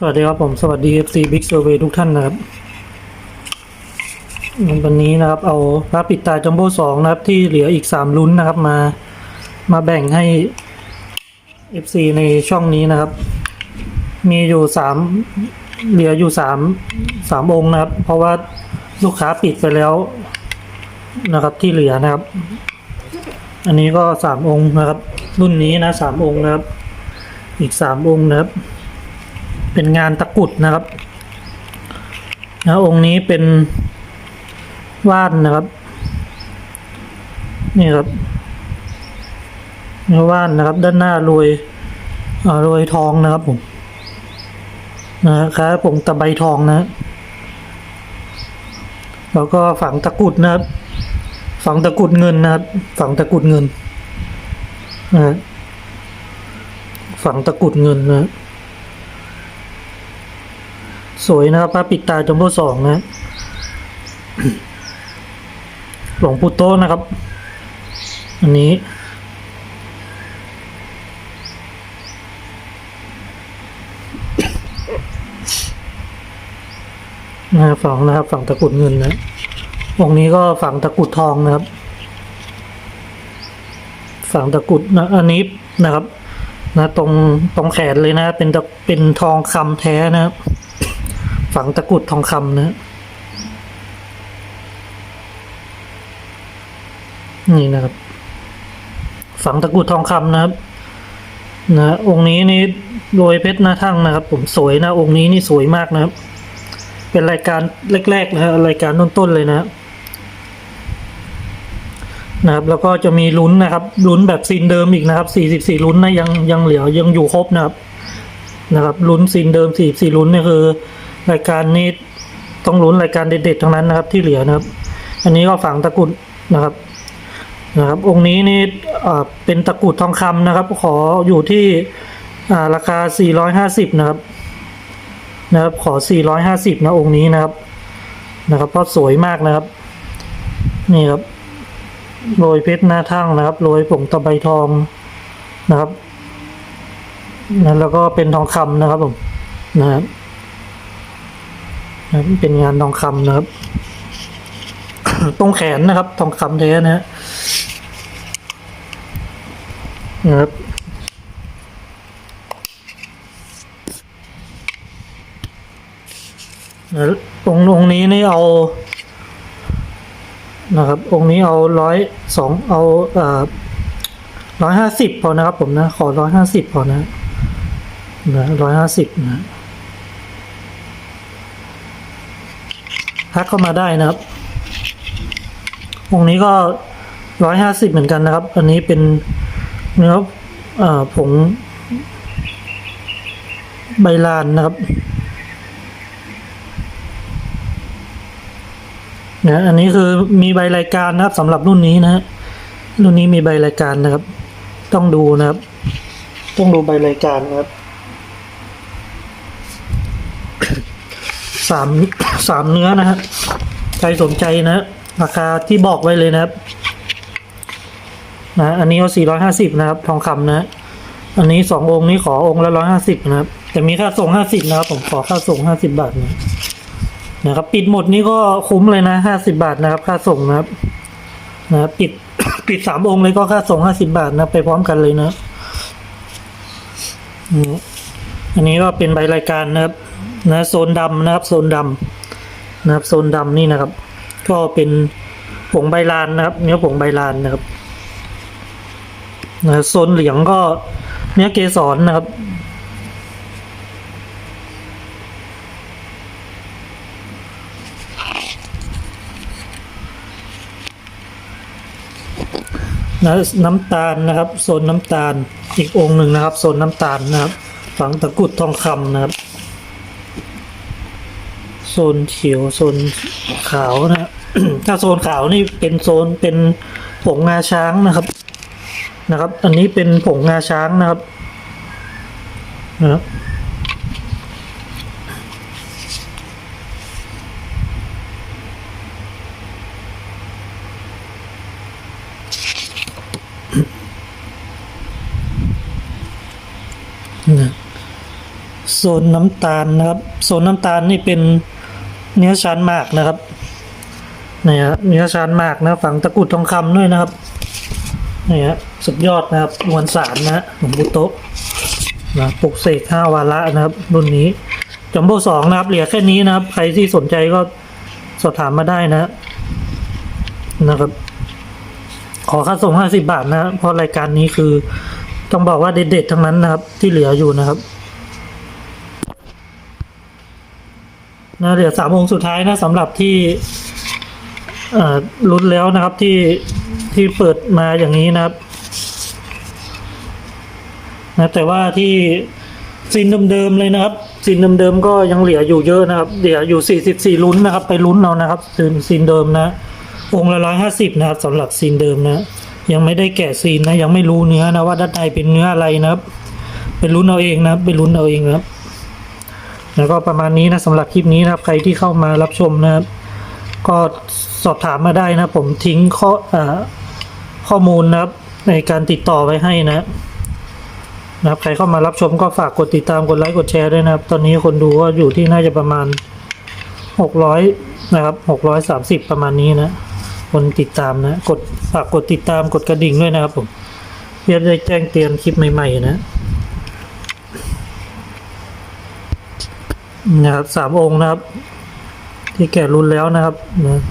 สวัสดีครับผมสวัสดี FC Big Survey ทุกท่านนะครับ วันนี้นะครับเอาพระปิดตาจัมโบ้สองนะครับ ที่เหลืออีกสามลุ้นนะครับมามาแบ่งให้ FC ในช่องนี้นะครับ มีอยู่สามเหลืออยู่สามสามองค์นะครับ เพราะว่าลูกค้าปิดไปแล้วนะครับที่เหลือนะครับ อันนี้ก็สามองค์นะครับ รุ่นนี้นะสามองค์นะครับ อีกสามองค์นะครับ เป็นงานตะกุดนะครับนะองค์นี้เป็นว่านนะครับ นี่ครับว่านนะครับ ด้านหน้าโรยอ่าโรยทองนะครับผมนะครับผมตะไบทองนะ แล้วก็ฝังตะกุดนะครับ ฝังตะกุดเงินนะครับ ฝังตะกุดเงินนะฮะฝังตะกุดเงินนะ สวยนะครับพระปิดตาจมโบ้สองนะหลวงปู่โตนะครับ อันนี้ นะฝังนะครับ ฝังตะกุดเงินนะองค์นี้ก็ฝังตะกุดทองนะครับ ฝังตะกุดนะอันนี้นะครับ นะตรงตรงแขนเลยนะ เป็นตะเป็นทองคำแท้นะครับ ฝังตะกุดทองคำนะนี่นะครับ ฝังตะกุดทองคำนะครับ นะองค์นี้นี่โรยเพชรหน้าทั่งนะครับ ผมสวยนะองค์นี้นี่สวยมากนะครับ เป็นรายการแรกๆนะฮะรายการต้นๆเลยนะนะครับ แล้วก็จะมีลุ้นนะครับลุ้นแบบซีนเดิมอีกนะครับ 44ลุ้นนะยังยังเหลือยังอยู่ครบนะครับ นะครับลุ้นซีนเดิม44ลุ้นเนี่ยคือ รายการนี้ต้องลุ้นรายการเด็ดๆทั้งนั้นนะครับ ที่เหลือนะครับ อันนี้ก็ฝังตะกุดนะครับนะครับ องค์นี้นี่เป็นตะกุดทองคำนะครับ ขออยู่ที่ราคา 450 นะครับ นะครับ ขอ 450 นะองค์นี้นะครับ นะครับเพราะสวยมากนะครับ นี่ครับโรยเพชรหน้าทั่งนะครับโรยผงตะไบทองนะครับนะแล้วก็เป็นทองคำนะครับผมนะครับ นะเป็นงานทองคำนะครับ ตรงแขนนะครับ ทองคำแท้นะนะครับนะองค์องค์นี้นี่เอา นะครับ องค์นี้เอาร้อยสองเอาเอ่อร้อยห้าสิบพอนะครับผมนะ ขอร้อยห้าสิบพอนะนะร้อยห้าสิบนะ ทักเข้ามาได้นะครับองค์นี้ก็ร้อยห้าสิบเหมือนกันนะครับ อันนี้เป็นเนื้อผงใบลานนะครับนะอันนี้คือมีใบรายการนะครับสำหรับรุ่นนี้นะฮะรุ่นนี้มีใบรายการนะครับ ต้องดูนะครับ ต้องดูใบรายการนะครับ สามสามเนื้อนะฮะใครสนใจนะ ราคาที่บอกไว้เลยนะครับ นะ อันนี้ก็สี่ร้อยห้าสิบนะครับ ทองคำนะ อันนี้สององค์นี้ขอองค์ละร้อยห้าสิบนะครับ แต่มีค่าส่งห้าสิบนะครับ ผมขอค่าส่งห้าสิบบาทนะนะครับ ปิดหมดนี่ก็คุ้มเลยนะห้าสิบาทนะครับ ค่าส่งนะครับ นะปิดปิดสามองค์เลยก็ค่าส่งห้าสิบาทนะ ไปพร้อมกันเลยนะอันนี้ก็เป็นใบรายการนะครับ นะโซนดำนะครับโซนดำนะครับโซนดำนี่นะครับ ก็เป็นผงใบลานนะครับ เนื้อผงใบลานนะครับนะโซนเหลืองก็เนื้อเกสรนะครับนะน้ำตาลนะครับโซนน้ำตาลอีกองค์หนึ่งนะครับโซนน้ำตาลนะครับฝังตะกุดทองคำนะครับ ซนเขียวโซนขาวนะถ้าโซนขาวนี่เป็นโซนเป็นผงงาช้างนะครับนะครับ อันนี้เป็นผงงาช้างนะครับนะครับนะโซนน้ำตาลนะครับ โซนน้ำตาลนี่เป็น เนื้อชั้นมากนะครับนี่ฮะเนื้อชั้นมากนะฝังตะกุดทองคำด้วยนะครับนี่ฮะสุดยอดนะครับมวลสารนะหลวงปู่โต๊ะนะปลุกเสกห้าวาระนะครับ รุ่นนี้จัมโบ้สองนะครับ เหลือแค่นี้นะครับ ใครที่สนใจก็สอบถามมาได้นะ นะครับ ขอค่าส่งห้าสิบบาทนะ เพราะรายการนี้คือ ต้องบอกว่าเด็ดๆทั้งนั้นนะครับ ที่เหลืออยู่นะครับ นะเหลือสามองค์สุดท้ายนะสำหรับที่เอ่อลุ้นแล้วนะครับที่ที่เปิดมาอย่างนี้นะครับนะแต่ว่าที่ซีนเดิมๆเลยนะครับซีนเดิมๆก็ยังเหลืออยู่เยอะนะครับเหลืออยู่สี่สิบสี่ลุ้นนะครับ ไปลุ้นเอานะครับซีนซีนเดิมนะ องค์ละร้อยห้าสิบนะครับสำหรับซีนเดิมนะ ยังไม่ได้แกะซีนนะ ยังไม่รู้เนื้อนะว่าด้านในเป็นเนื้ออะไรนะครับ ไปลุ้นเอาเองนะครับไปลุ้นเอาเองนะครับ แล้วก็ประมาณนี้นะสำหรับคลิปนี้นะครับ ใครที่เข้ามารับชมนะครับ ก็สอบถามมาได้นะผมทิ้งข้ออข้อมูลนะครับ ในการติดต่อไว้ให้นะนะครับใครเข้ามารับชมก็ฝากกดติดตามกดไลค์กดแชร์ด้วยนะครับ ตอนนี้คนดูก็อยู่ที่น่าจะประมาณหกร้อยนะครับหกร้อยสามสิบประมาณนี้นะ คนติดตามนะ กดฝากกดติดตามกดกระดิ่งด้วยนะครับผมเพื่อได้แจ้งเตือนคลิปใหม่ ๆ นะ นะครับสามองค์นะครับ ที่แก่รุ่นแล้วนะครับนะ